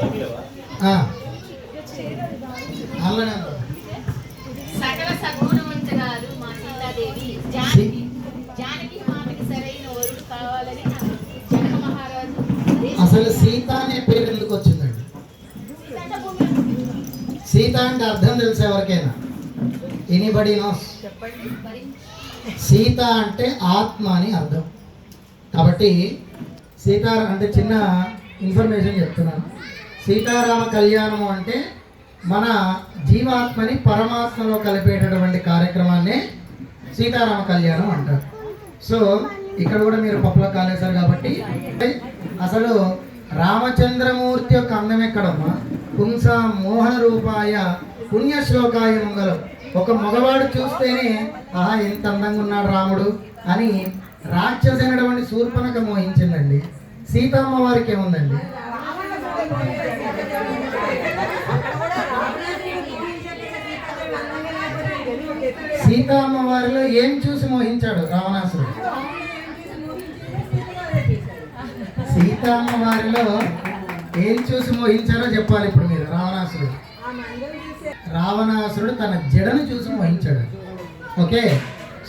ఆ. అందులోనే ఉంది. సకల సగుణవంతురాలు మా సీతాదేవి. జానకి జానకి మాతకి సరైన వరుడు కావాలని నాకు జనక మహారాజు అసలు సీత అనే పేరు ఎందుకు వచ్చిందండి? సీత అంటే అర్థం తెలుసు ఎవరికైనా? ఎనీబడి నోస్ సీత అంటే ఆత్మ అని అర్థం. కాబట్టి సీతా అంటే చిన్న ఇన్ఫర్మేషన్ చెప్తున్నాను. సీతారామ కళ్యాణము అంటే మన జీవాత్మని పరమాత్మలో కలిపేటటువంటి కార్యక్రమాన్ని సీతారామ కళ్యాణం అంటారు. సో ఇక్కడ కూడా మీరు పప్పులో కాలేశారు కాబట్టి అసలు రామచంద్రమూర్తి యొక్క అందం ఎక్కడమ్మా? పుంస మోహన రూపాయ పుణ్యశ్లోకాయ మంగళం ఒక మగవాడు చూస్తేనే ఆహా ఎంత అందంగా ఉన్నాడు రాముడు అని రాక్షసైనటువంటి శూర్పణక మోహించిందండి. సీతమ్మ వారికి ఏముందండి? సీతమ్మ వారిలో ఏం చూసి మోహించాడు రావణాసురుడు? సీతమ్మ వారిలో ఏం చూసి మోహించారో చెప్పాలి ఇప్పుడు మీరు రావణాసురుడు. రావణాసురుడు తన జడను చూసి మోహించాడు. ఓకే?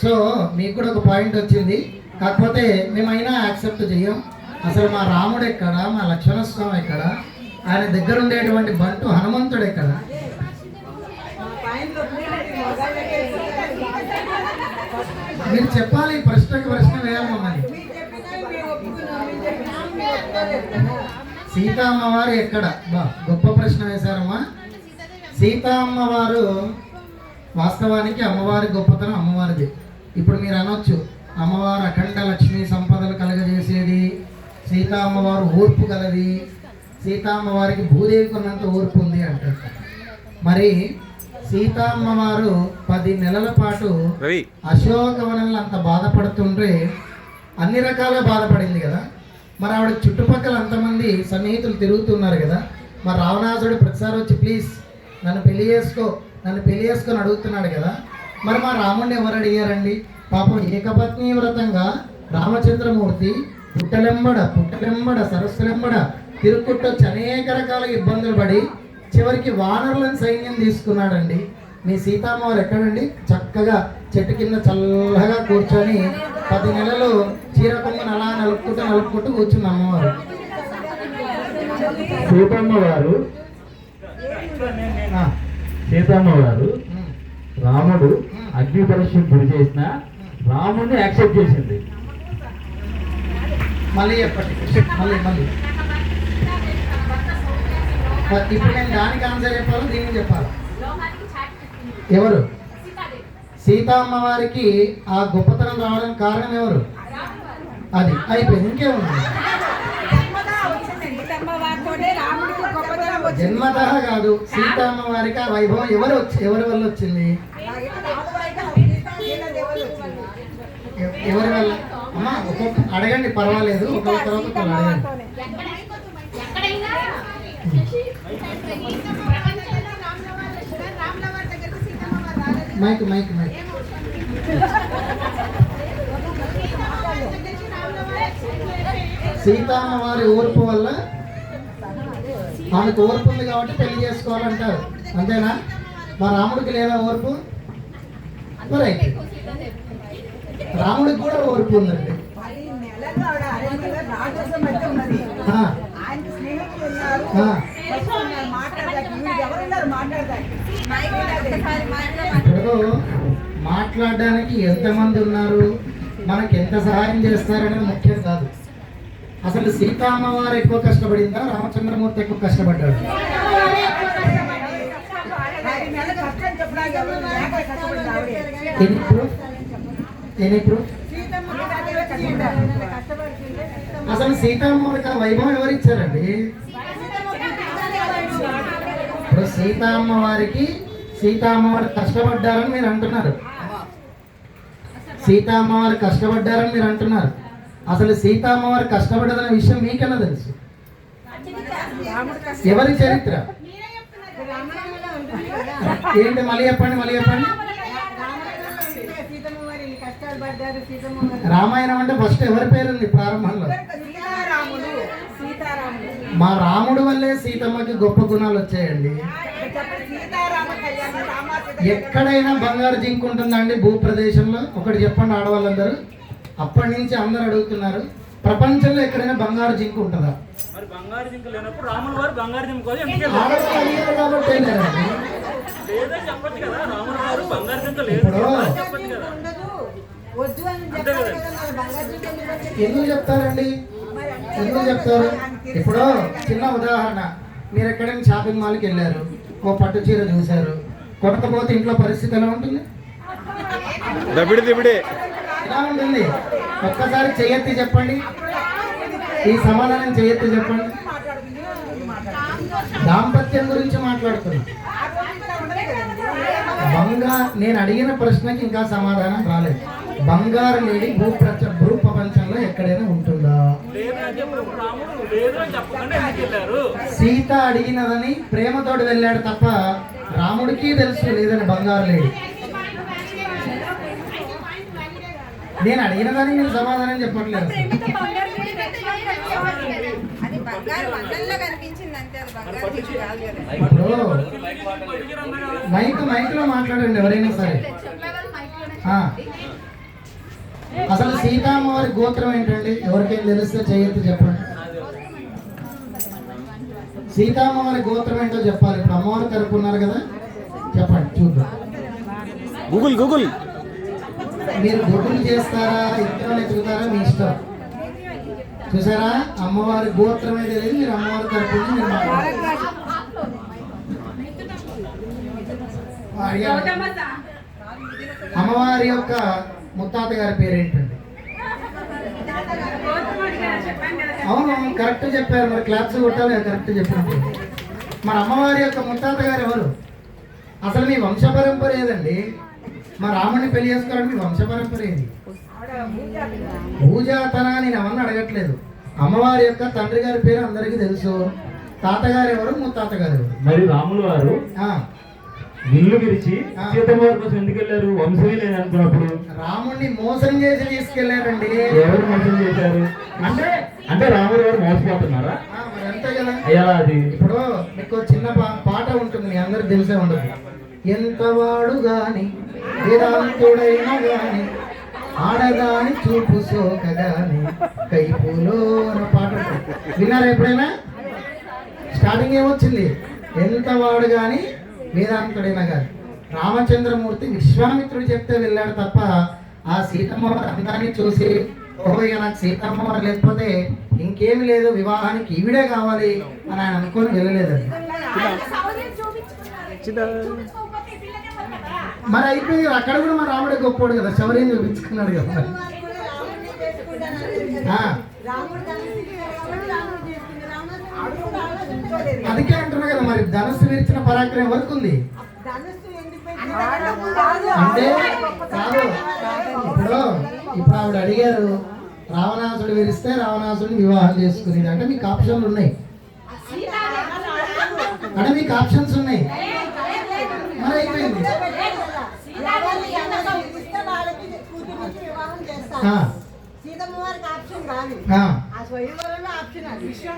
సో మీకు కూడా ఒక పాయింట్ వచ్చింది. కాకపోతే మేమైనా యాక్సెప్ట్ చెయ్యం అసలు మా రాముడు ఎక్కడ? మా లక్ష్మణ స్వామి ఎక్కడ? ఆయన దగ్గర ఉండేటువంటి బంటు హనుమంతుడు ఎక్కడ మీరు చెప్పాలి ప్రశ్నకు ప్రశ్న వేయాలి మమ్మల్ని. సీతా అమ్మవారు ఎక్కడ? బా గొప్ప ప్రశ్న వేశారమ్మా. సీతా అమ్మవారు వాస్తవానికి అమ్మవారి గొప్పతనం అమ్మవారిది. ఇప్పుడు మీరు అనొచ్చు అమ్మవారు అఖండ లక్ష్మి సంపదలు కలగజేసేది సీతా అమ్మవారు ఓర్పు కలది సీతా అమ్మవారికి భూదేవికి ఉన్నంత ఓర్పు ఉంది అంటారు. మరి సీతా అమ్మవారు పది నెలల పాటు అశోకవనంలో అంత బాధపడుతుంటే అన్ని రకాల బాధపడింది కదా. మరి ఆవిడ చుట్టుపక్కల అంతమంది సన్నిహితులు తిరుగుతున్నారు కదా. మరి రావణాసుడు ప్రతిసారి వచ్చి ప్లీజ్ నన్ను పెళ్ళి చేసుకో నన్ను పెళ్ళి చేసుకొని అడుగుతున్నాడు కదా. మరి మా రాముడిని ఎవరు అడిగారండి? పాపం ఏకపత్ని వ్రతంగా రామచంద్రమూర్తి పుట్టలెంబడ పుట్టలెంబడ సరస్సులెంబడ తిరుక్కుంటొచ్చి అనేక రకాల ఇబ్బందులు పడి చివరికి వానరులను సైన్యం తీసుకున్నాడండి. మీ సీతామ్మవారు ఎక్కడండి? చక్కగా చెట్టు కింద చల్లగా కూర్చొని పది నెలలు చీర కొమ్మను అలా నలుపుకుంటూ నలుపుకుంటూ కూర్చుంది అమ్మవారు. సీతమ్మ వారు సీతమ్మ వారు రాముడు అగ్ని పరీక్షకు గురి చేసిన రాముడిని యాక్సెప్ట్ చేసింది. మళ్ళీ చెప్పండి. మళ్ళీ మళ్ళీ. ఇప్పుడు నేను దానికి ఆన్సర్ చెప్పాలి? దీనికి చెప్పాలి? లోహానికి చాటి చెప్పింది ఎవరు? సీతాదేవి. సీతమ్మ వారికి ఆ గొప్పతనం రావడానికి కారణం ఎవరు? అది అయిపోయింది ఇంకేముంది? జన్మత కాదు సీతమ్మ వారికి ఆ వైభవం ఎవరు వచ్చి ఎవరి వల్ల వచ్చింది? ఎవరి వల్ల. అమ్మ ఒక్కొక్క అడగండి పర్వాలేదు. ఒకరి తర్వాత ఒకరు అడగండి ఎక్కడైనా ప్రపంచంలో రాముల వారు వచ్చినా రాముల వారి దగ్గరికి సీతమ్మ వారు రాలేదు మైక్ మైక్ మైక్. సీతమ్మ వారి ఓర్పు వల్ల ఆమెకు ఓర్పు ఉంది కాబట్టి పెళ్ళి చేసుకోవాలంటారు. అంతేనా? మా రాముడికి లేదా ఓర్పు? రైట్ రాముడికి కూడా ఓర్పు ఉందండి. మాట్లాడడానికి ఎంతమంది ఉన్నారు? మనకి ఎంత సహాయం చేస్తారనేది ముఖ్యం కాదు. అసలు సీతామ్మ వారు ఎక్కువ కష్టపడిందా? రామచంద్రమూర్తి ఎక్కువ కష్టపడ్డాడు? అసలు సీతమ్మ వారికి ఆ వైభవం ఎవరు ఇచ్చారండి ఇప్పుడు సీతమ్మ వారికి సీతమ్మ వారు కష్టపడ్డారని మీరు అంటున్నారు. సీతమ్మ వారు కష్టపడ్డారని మీరు అంటున్నారు. అసలు సీతమ్మ వారు కష్టపడ్డదనే విషయం మీకెలా తెలుసు? ఎవరి చరిత్ర? ఏంటి మళ్ళీ చెప్పండి మళ్ళీ చెప్పండి. రామాయణం అంటే ఫస్ట్ ఎవరి పేరు ఉంది ప్రారంభంలో? మా రాముడు వల్లే సీతమ్మకి గొప్ప గుణాలు వచ్చాయండి. సీతారామ కళ్యాణం రామాసీత ఎక్కడైనా బంగారు జింక్ ఉంటుందండి భూప్రదేశంలో? ఒకటి చెప్పండి ఆడవాళ్ళందరూ. అప్పటి నుంచి అందరు అడుగుతున్నారు ప్రపంచంలో ఎక్కడైనా బంగారు జింక్ ఉంటుందా? ఎందుకు చెప్తారండి? ఎందుకు చెప్తారు? ఇప్పుడు చిన్న ఉదాహరణ. మీరు ఎక్కడైనా షాపింగ్ మాల్కి వెళ్ళారు. ఓ పట్టు చీర చూశారు. కొట్టకపోతే ఇంట్లో పరిస్థితి ఎలా ఉంటుంది? దబిడి దిబిడి. ఎలా ఉంటుంది? ఒక్కసారి చెయ్యెత్తి చెప్పండి. ఈ సమాధానం చెయ్యెత్తి చెప్పండి. దాంపత్యం గురించి మాట్లాడుతున్నాం. బంగా నేను అడిగిన ప్రశ్నకి ఇంకా సమాధానం రాలేదు. బంగారు లేడి భూ భూ ప్రపంచంలో ఎక్కడైనా ఉంటుందా? సీత అడిగినదని ప్రేమతోటి వెళ్ళాడు తప్ప రాముడికి తెలుసు లేదని బంగారు లేడి. నేను అడిగినదని మీరు సమాధానం చెప్పట్లేదు. ఇప్పుడు మైక్ మైక్లో మాట్లాడండి ఎవరైనా సరే. అసలు సీతామ్మవారి గోత్రం ఏంటండి? ఎవరికైనా తెలిస్తే చేయొద్దు చెప్పండి. సీతామ్మవారి గోత్రం ఏంటో చెప్పాలి. ఇప్పుడు అమ్మవారి తరపు ఉన్నారు కదా? చెప్పండి చూద్దాం. Google Google. మీరు గుడ్డులు చేస్తారా ఇత్తనం ఎత్తుకుతారా మీ ఇష్టం. చూసారా? అమ్మవారి గోత్రమే తెలియదు మీరు అమ్మవారి తరపు మీరు. అమ్మవారి యొక్క ముత్తాత గారి పేరేంటండి? అవును కరెక్ట్ చెప్పారు. మరి క్లాప్స్ కొట్టాలి కరెక్ట్ చెప్పినప్పుడు. మరి అమ్మవారి యొక్క ముత్తాత గారు ఎవరు? అసలు మీ వంశ పరంపర ఏదండి? మా రాముడిని పెళ్ళి చేసుకోవడానికి మీ వంశ పరంపర ఏది? పూజాతన నేను ఎవరిని అడగట్లేదు? అమ్మవారి యొక్క తండ్రి గారి పేరు అందరికీ తెలుసు. తాతగారు ఎవరు? ముత్తాత గారు ఎవరు? మరి రాములు వారు ఆ, ఇల్లు విరిచి సీతమ్మ కోసం ఎందుకు వెళ్ళారు? వంశమే లేదనుకున్నప్పుడు రాముడిని మోసం చేసి తీసుకెళ్ళారండి. ఎవరు మోసం చేశారు? అంటే అంటే రాములు వారు మోసపోతున్నారా? అయ్యా అది. ఇప్పుడు మీకు చిన్న పాట ఉంటుంది మీ అందరికి తెలిసే ఉండదు ఎంతవాడు గాని వేదాంతుడైన గాని ఆడదాని చూపు సోక గాని కైపులో పాట. విన్నారా ఎప్పుడైనా? స్టార్టింగ్ ఏమొచ్చింది? ఎంతవాడు గాని వేదాంతుడైన గాని రామచంద్రమూర్తి విశ్వామిత్రుడు చెప్తే వెళ్ళాడు తప్ప ఆ సీతమ్మ వారి అందాన్ని చూసి ఓహో ఇక నాకు సీతమ్మ వారు లేకపోతే ఇంకేమి లేదు వివాహానికి ఈవిడే కావాలి అని ఆయన అనుకొని వెళ్ళలేదండి. మరి అయిపోయింది అక్కడ కూడా మా రాముడే గొప్పోడు కదా శౌర్యం చూపించుకున్నాడు కదా అందుకే అంటున్నా కదా మరి ధనుసు విరిచిన పరాక్రమం ఎవరికి ఉంది? అంటే కాదు. ఇప్పుడు ఇప్పుడు ఆవిడ అడిగారు రావణాసుడు విరిస్తే రావణాసుడిని వివాహం చేసుకునేది. అంటే మీకు ఆప్షన్లు ఉన్నాయి. అంటే మీకు ఆప్షన్స్ ఉన్నాయి. మరి అయిపోయింది.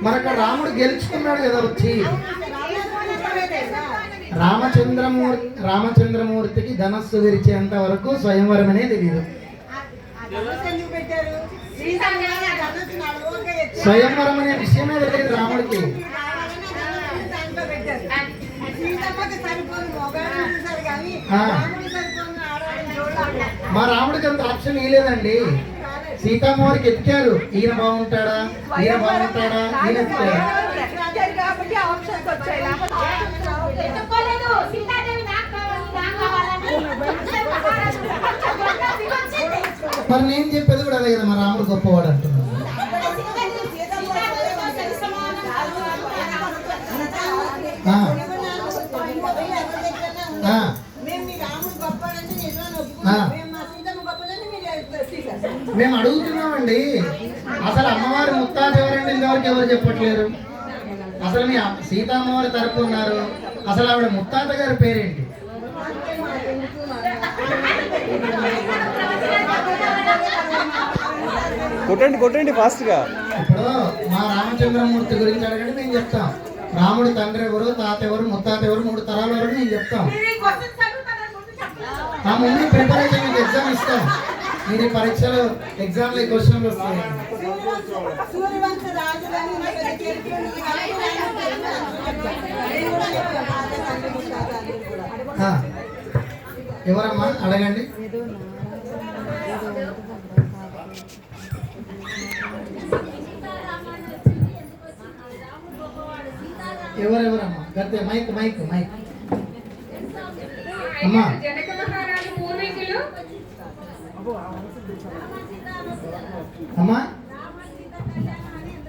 వారికి అక్కడ రాముడు గెలుచుకున్నాడు కదా వచ్చి. రామచంద్రమూర్తి రామచంద్రమూర్తికి ధనస్సు విరిచేంత వరకు స్వయంవరమనే తెలియదు ధనుసు స్వయంవరం అనే విషయమే తెలియదు రాముడికి. మా రాముడికి అంత ఆప్షన్ ఇవ్వలేదండి సీతామ్మవారికి ఎత్తారు ఈయన బాగుంటాడా? ఈయన బాగుంటాడా? ఈయన మరి నేను చెప్పేది కూడా అదే కదా మా రాముడు గొప్పవాడు అంటున్నాను మేము అడుగుతున్నామండి. అసలు అమ్మవారి ముత్తాత ఎవరండి? ఇంతవరకు ఎవరు చెప్పట్లేరు? అసలు మీ అమ్మ- సీతమ్మవారి తరపు ఉన్నారు. అసలు ఆవిడ ముత్తాత గారి పేరేంటి? కొట్టండి కొట్టండి ఫాస్ట్గా ఇప్పుడు మా రామచంద్రమూర్తి గురించి అడగండి మేము చెప్తాం. రాముడి తండ్రి ఎవరు తాత ఎవరు ముత్తాత ఎవరు మూడు తరాలు ఎవరు మేము చెప్తాం. చదువుతారని ముందు చెప్పలేదు. ఆ ముందు ప్రిపరేషన్ ఎగ్జామ్ ఇస్తాం. మీరు పరీక్షలు ఎగ్జామ్లో క్వశ్చన్లు వస్తాయి. సూర్యవంశ రాజధాని ఎవరమ్మా? అడగండి. ఎవరెవరమ్మా? గతే మైక్ మైక్ మైక్. అమ్మా. జనక మహారాజు పూర్వీకులు అమ్మా.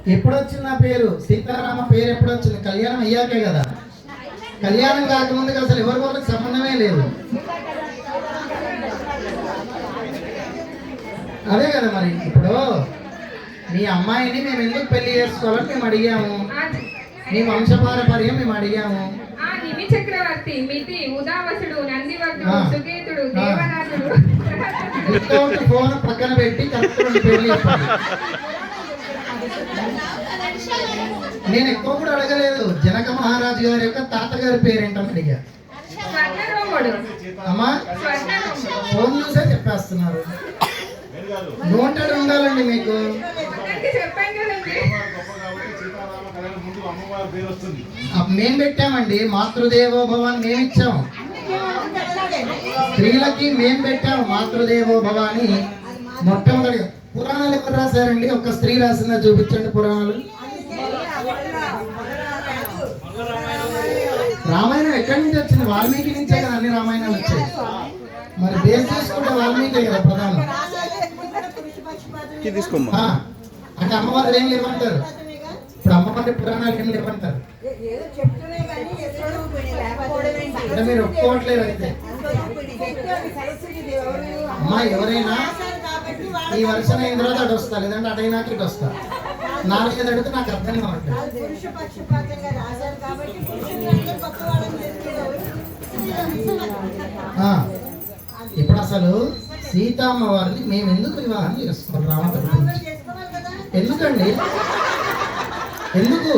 ఎప్పుడు వచ్చింది నా పేరు? సీతారామ పేరు ఎప్పుడు వచ్చింది కళ్యాణం అయ్యాకే కదా. కళ్యాణం కాకముందుకు అసలు ఎవరి వాళ్ళకి సంబంధమే లేదు. అదే కదా మరి ఇప్పుడు మీ అమ్మాయిని మేము ఎందుకు పెళ్ళి చేసుకోవాలని మేము అడిగాము. మీ వంశపారపర్యం మేము అడిగాము. నిమి చక్రవర్తి మితి ఉదావసుడు నందివర్ధుడు. సుకేతుడు. దేవరాజుడు ఫోన్ పక్కన పెట్టి కరెక్ట్ చెప్పండి నేను ఎక్కువ కూడా అడగలేదు. జనక మహారాజు గారి యొక్క తాతగారి పేరేంటని అడిగా. అమ్మా ఫోన్ చూసే చెప్పేస్తున్నారు. నోటెడ్ ఉండాలండి మీకు. మేము పెట్టామండి. మాతృదేవో భవ మేము ఇచ్చాం. స్త్రీలకి మేము పెట్టాం మాతృదేవో భవ అని మొట్టమొదటిగా పురాణాలు ఎక్కడ రాశారండి? ఒక స్త్రీ రాసిందా? చూపించండి పురాణాలు. ఎక్కడి నుంచి వచ్చింది? వాల్మీకి నుంచే కదా అన్ని రామాయణాలు వచ్చాయి. మరి బేస్ చేసుకుంటే వాల్మీకి కదా ప్రధానం. అంటే అమ్మవారు ఏం లేవంటారు. ఇప్పుడు అమ్మవారి పురాణాలు ఏం లేవంటారు? అంటే మీరు ఒప్పుకోవట్లేదు అయితే? అమ్మా ఎవరైనా ఈ వర్షం అయిన తర్వాత అటు వస్తా లేదంటే అటు అయినాక ఇటు వస్తా. నాలుగైదు అడిగితే నాకు అర్థం కావట్లేదు. వాళ్ళు పురుష పక్షపాతంగా రాశారు కాబట్టి పురుషులందరూ గొప్ప వాళ్ళని తెలిసేవారు ఆ, ఇప్పుడు అసలు సీతమ్మ వారిని మేము ఎందుకు వివాహం చేసుకోవాలి? ఎందుకండి? ఎందుకు.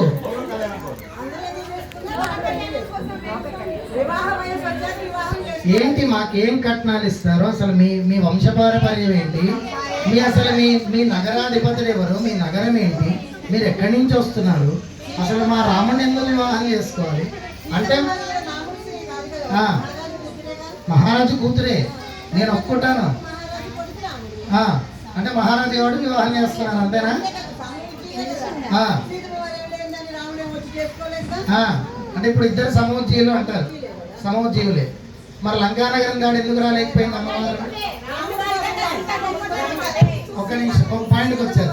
ఏంటి మాకేం కట్నాలు ఇస్తారు? అసలు మీ మీ వంశపారపర్యం ఏంటి? మీ అసలు మీ మీ నగరాధిపతులు ఎవరు? మీ నగరం ఏంటి? మీరు ఎక్కడి నుంచి వస్తున్నారు? అసలు మా రాముని ఎందుకు వివాహం చేసుకోవాలి. అంటే మహారాజు కూతురే నేను ఒప్పుకుంటాను. అంటే మహారాజు ఎవడు వివాహం చేస్తున్నాను అంతేనా? అంటే ఇప్పుడు ఇద్దరు సమూహజీవులు అంటారు. సమూహజీవులే మరి లంకానగరం దాడి ఎందుకు రాలేకపోయింది అమ్మవారు? గొప్ప ఒక నిమిషం ఒక పాయింట్కి వచ్చారు.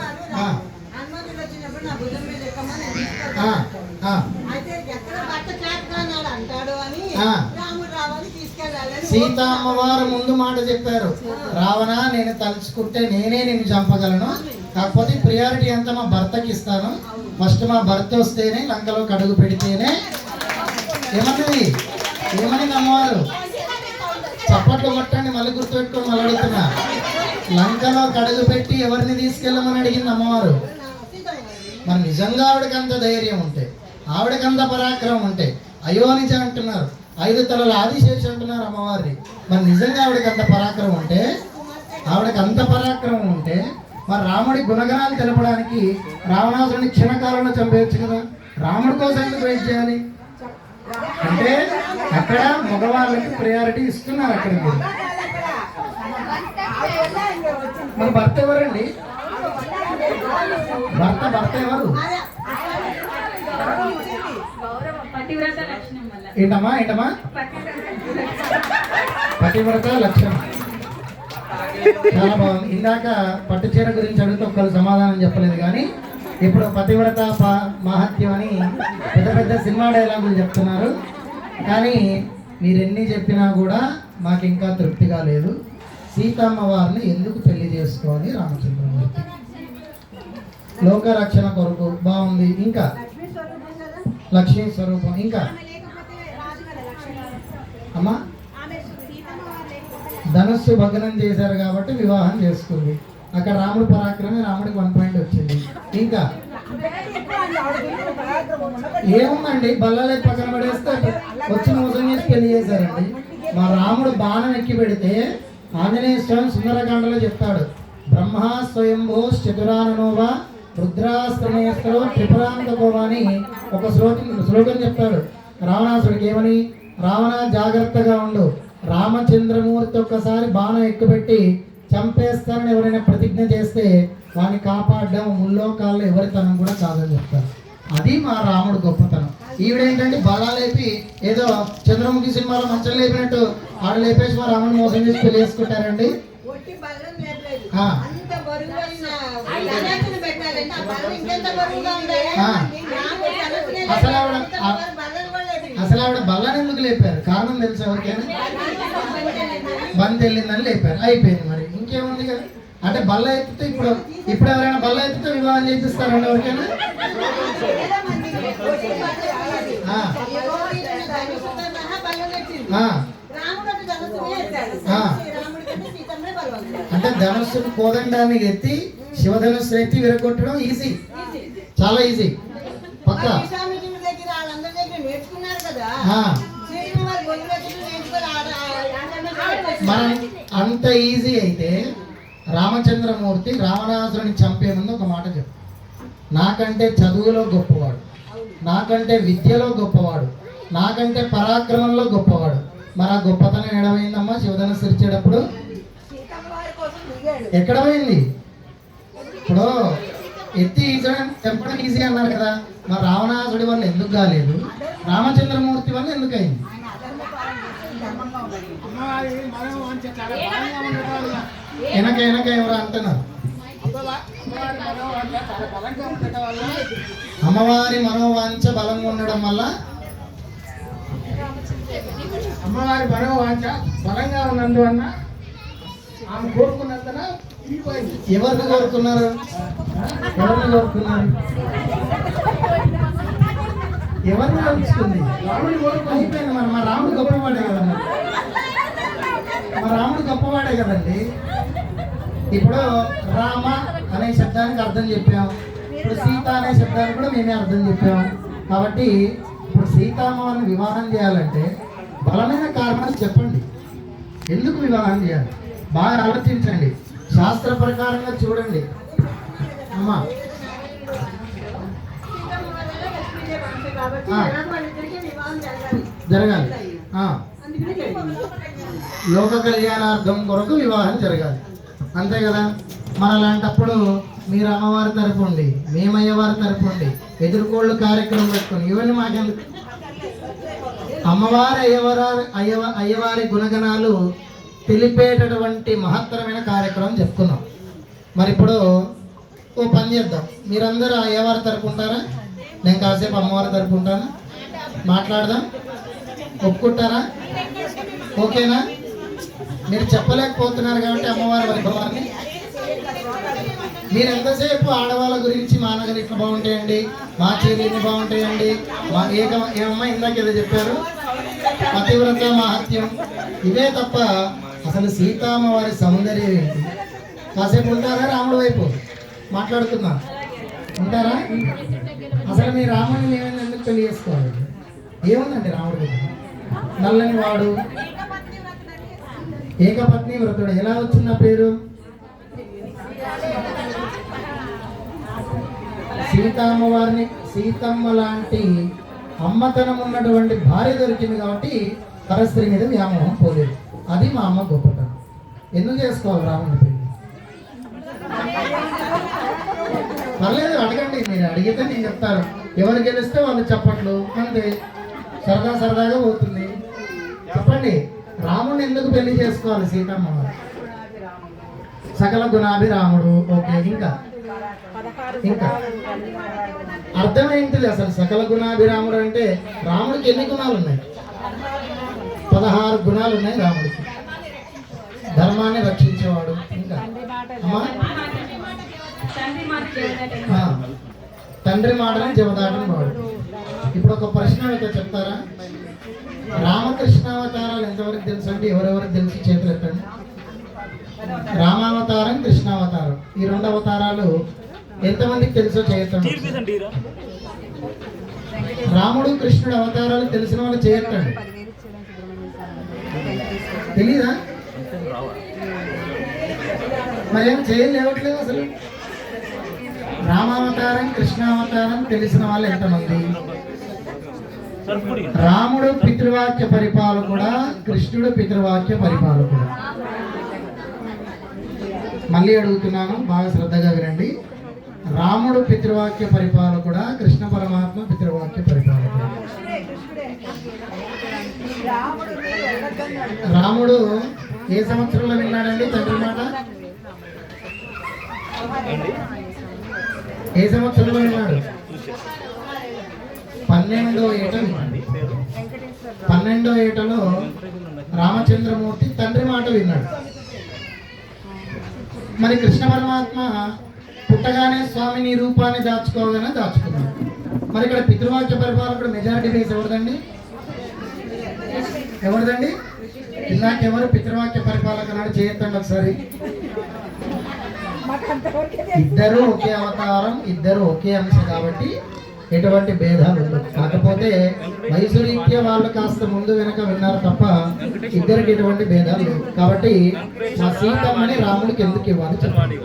మీద మాట చెప్పారు. రావణ నేను తలుచుకుంటే నేనే నిన్ను చంపగలను. కాకపోతే ప్రియారిటీ అంతా మా భర్తకి ఇస్తాను. ఫస్ట్ మా భర్త వస్తేనే లంకలో కడుగు పెడితేనే. ఏమన్నది? ఏమని అమ్మవారు? చప్పట్లు కొట్టండి మళ్ళీ గుర్తుపెట్టుకొని మళ్ళీ అడుగుతున్నా. లంకలో కడుగు పెట్టి ఎవరిని తీసుకెళ్ళమని అడిగింది అమ్మవారు? మరి నిజంగా ఆవిడకి అంత ధైర్యం ఉంటే ఆవిడకి అంత పరాక్రమం ఉంటే అయోనిజ అంటున్నారు. ఐదు తలల ఆదిశేషి అంటున్నారు అమ్మవారిని. మరి నిజంగా ఆవిడకి అంత పరాక్రమం ఉంటే ఆవిడకి అంత పరాక్రమం ఉంటే మరి రాముడి గుణగణాలు తెలపడానికి రావణాసురుని క్షణకాలంలో చంపేయచ్చు కదా? రాముడి కోసం ఎందుకు వెయిట్ చేయాలి? అంటే అక్కడ మగవాళ్ళకి ప్రయారిటీ ఇస్తున్నారు అక్కడ మరి భర్త ఎవరండి? భర్త భర్త ఎవరు? ఏంటమ్మా ఏంటమ్మా? పతివ్రత లక్ష్యం చాలా బాగుంది. ఇందాక పట్టు చీర గురించి అడిగితే ఒక్కరు సమాధానం చెప్పలేదు కానీ ఇప్పుడు పతివ్రత మహత్యం అని పెద్ద పెద్ద సినిమా డైలాగులు చెప్తున్నారు. కానీ మీరు ఎన్ని చెప్పినా కూడా మాకు ఇంకా తృప్తిగా లేదు. సీతమ్మ వారిని ఎందుకు పెళ్ళి చేసుకోవాలి రామచంద్రమూర్తి? లోకరక్షణ కొరకు బాగుంది ఇంకా? లక్ష్మీ స్వరూపం ఇంకా? అమ్మా? ధనస్సు ధనుస్సు భగ్నం చేశారు కాబట్టి వివాహం చేసుకుంది. అక్కడ రాముడు పరాక్రమే రాముడికి వన్ పాయింట్ వచ్చింది. ఇంకా? ఏముందండి? బల్లలే పక్కన పడేస్తే వచ్చి మోసం చేసి పెళ్ళి చేశారండి. మా రాముడు బాణం ఎక్కి పెడితే ఆంజనేయ స్వామి సుందరకాండలో చెప్తాడు బ్రహ్మ స్వయంభూ చతురాననోవా రుద్రాస్త్రనేస్త్రో త్రిపురాంతకోవాని ఒక శ్లోకం శ్లోకం చెప్తాడు. రావణాసుడికి ఏమని? రావణ జాగ్రత్తగా ఉండు రామచంద్రమూర్తి ఒక్కసారి బాణం ఎక్కుపెట్టి చంపేస్తారని ఎవరైనా ప్రతిజ్ఞ చేస్తే వాడిని కాపాడడం ముల్లోకాల్లో ఎవరితనం కూడా కాదని చెప్తారు అది మా రాముడు గొప్పతనం. ఈవిడేంటంటే బలా లేపి ఏదో చంద్రముఖి సినిమాలో మంచం లేపినట్టు ఆడ లేపేసి మా రాముడు మోసం చేసి పెళ్ళి చేసుకుంటారండి. అసలు ఆవిడ-. అసలు ఆవిడ బల్లని ఎందుకు లేపారు? కారణం తెలుసా ఎవరికైనా? బంద్ వెళ్ళిందని లేపారు. అయిపోయింది మరి. ఇంకేముంది కదా? అంటే బల్ల ఎత్తితే ఇప్పుడు ఇప్పుడు ఎవరైనా బల్ల ఎత్తితే వివాహం చేపిస్తారండి ఎవరికైనా? అంటే ధనుస్సును కోదండానికి ఎత్తి శివధనుస్సు ఎత్తి విరగొట్టడం ఈజీ చాలా ఈజీ పక్క. మనం అంత ఈజీ అయితే రామచంద్రమూర్తి రావణాసురుని చంపే ముందు ఒక మాట చెప్పు. నాకంటే చదువులో గొప్పవాడు. నాకంటే విద్యలో గొప్పవాడు. నాకంటే పరాక్రమంలో గొప్పవాడు. మరి ఆ గొప్పతనం ఎడమైందమ్మా శివధన ఇచ్చేటప్పుడు సీతమ్మ ఎక్కడ పోయింది ఇప్పుడు ఎత్తి ఈజడం తెంపడం ఈజీ అన్నారు కదా. మరి రావణాసుడి వల్ల ఎందుకు కాలేదు? రామచంద్రమూర్తి వల్ల ఎందుకు అయింది? వెనక వెనక ఎవరు అంటున్నారు. అమ్మవారి మనోవాంఛ చాలా బలంగా ఉండడం వల్ల అమ్మవారి మనోవాంఛ బలంగా ఉన్నందువల్ల ఆమె కోరుకున్నందున ఎవరిని కోరుకున్నారు? ఎవరిని కోరుకున్నారు? ఎవరిని కోరుకుంది? రాముడి కోరుకు అయిపోయింది మరి. మా రాముడు గొప్పవాడే కదా మా రాముడు గొప్పవాడే కదండి. ఇప్పుడు రామ అనే శబ్దానికి అర్థం చెప్పాము ఇప్పుడు సీత అనే శబ్దానికి కూడా మేమే అర్థం చెప్పాం. కాబట్టి ఇప్పుడు సీతామ్మని వివాహం చేయాలంటే బలమైన కారణాలు చెప్పండి. ఎందుకు వివాహం చేయాలి? బాగా ఆలోచించండి. శాస్త్ర ప్రకారంగా చూడండి. అమ్మా. జరగాలి. లోక కళ్యాణార్థం కొరకు వివాహం జరగాలి. అంతే కదా? మన అలాంటప్పుడు మీరు అమ్మవారి తరపు ఉండి మేమయ్యవారి తరపు ఉండి ఎదుర్కోళ్ళు కార్యక్రమం పెట్టుకొని ఇవన్నీ మాకెందుకు? అమ్మవారి అయ్యవారి అయ్యవ అయ్యవారి గుణగణాలు తెలిపేటటువంటి మహత్తరమైన కార్యక్రమం చెప్పుకున్నాం. మరి ఇప్పుడు ఓ పని చేద్దాం. మీరందరూ అయ్యవారి తరపు ఉంటారా? నేను కాసేపు అమ్మవారి తరపు ఉంటాను? మాట్లాడదాం. ఒప్పుకుంటారా? ఓకేనా? మీరు చెప్పలేకపోతున్నారు కాబట్టి అమ్మవారి వైభవాన్ని మీరు ఎంతసేపు ఆడవాళ్ళ గురించి మా నగలు ఇట్లా బాగుంటాయండి? మా చీరలు ఇన్ని బాగుంటాయండి? మా ఏక ఏమమ్మా ఇందాక ఏదో చెప్పారు? పతివ్రత మహత్యం. ఇవే తప్ప అసలు సీతామ్మవారి సౌందర్యం ఏంటి? కాసేపు ఉంటారా రాముడు వైపు? మాట్లాడుతున్నా. ఉంటారా? అసలు మీ రాముడిని మేమేం ఎందుకు పెళ్ళి చేసుకోవాలి ఏముందండి రాముడు నల్లని వాడు. ఏకపత్ని వ్రతుడు. ఎలా వచ్చింది పేరు? సీతమ్మ వారిని సీతమ్మ లాంటి అమ్మతనం ఉన్నటువంటి భార్య దొరికింది కాబట్టి పరస్త్రీ మీద వ్యామోహం పోలేదు. అది మా అమ్మ గొప్పతనం. ఎందుకు చేసుకోవాలి రాముడి పెళ్ళి? పర్లేదు అడగండి. మీరు అడిగితే నేను చెప్తాను. ఎవరు గెలిస్తే వాళ్ళు చెప్పట్లు. అంతే. సరదా సరదాగా పోతుంది. చెప్పండి రాముడిని ఎందుకు పెళ్ళి చేసుకోవాలి సీతమ్మ సకల గుణాభి రాముడు ఓకే ఇంకా. ఇంకా అర్థమేంటిది అసలు? సకల గుణాభిరాముడు అంటే రాముడికి ఎన్ని గుణాలు ఉన్నాయి? పదహారు గుణాలు ఉన్నాయి రాముడికి. ధర్మాన్ని రక్షించేవాడు. ఇంకా? తండ్రి మాటని జవదాటని వాడు. ఇప్పుడు ఒక ప్రశ్న అయితే చెప్తారా? రామకృష్ణ అవతారాలు ఎంతవరకు తెలుసు అంటే ఎవరెవరికి తెలిసి చేతులు ఎత్తండి రామావతారం కృష్ణావతారం. ఈ రెండు అవతారాలు ఎంతమందికి తెలుసో ఈరా. రాముడు కృష్ణుడు అవతారాలు తెలిసిన వాళ్ళు స్వామి తెలీదా? మరేం చేయలేవట్లేదు అసలు? రామావతారం కృష్ణావతారం తెలిసిన వాళ్ళు ఎంతమంది? రాముడు పితృవాక్య పరిపాలకుడా కృష్ణుడు పితృవాక్య పరిపాలకుడా? మళ్ళీ అడుగుతున్నాను బాగా శ్రద్ధగా వినండి. రాముడు పితృవాక్య పరిపాలకుడ కృష్ణ పరమాత్మ పితృవాక్య పరిపాలకుడా రాముడు ఏ సంవత్సరంలో విన్నాడండి తండ్రి మాట? ఏ సంవత్సరంలో విన్నాడు? పన్నెండో ఏట విన్నాడు పన్నెండో ఏటలో రామచంద్రమూర్తి తండ్రి మాట విన్నాడు. మరి కృష్ణ పరమాత్మ పుట్టగానే స్వామిని రూపాన్ని దాచుకోగానే దాచుకున్నాడు మరి ఇక్కడ పితృవాక్య పరిపాలకుడు మెజారిటీ బేస్ ఎవరిదండి? ఎవరిదండి? ఎవరు పితృవాక్య పరిపాలక నాడు చేయొద్దండి ఒకసారి. ఇద్దరు ఒకే అవతారం ఇద్దరు ఒకే అంశ కాబట్టి ఎటువంటి భేదాలు ఉండవు. కాకపోతే వయసురీత్యా వాళ్ళు కాస్త ముందు వెనక విన్నారు తప్ప ఇద్దరికి ఎటువంటి భేదాలు లేవు. కాబట్టి మా సీతమ్మని రాముడికి ఎందుకు ఇవ్వాలి చెప్పండి?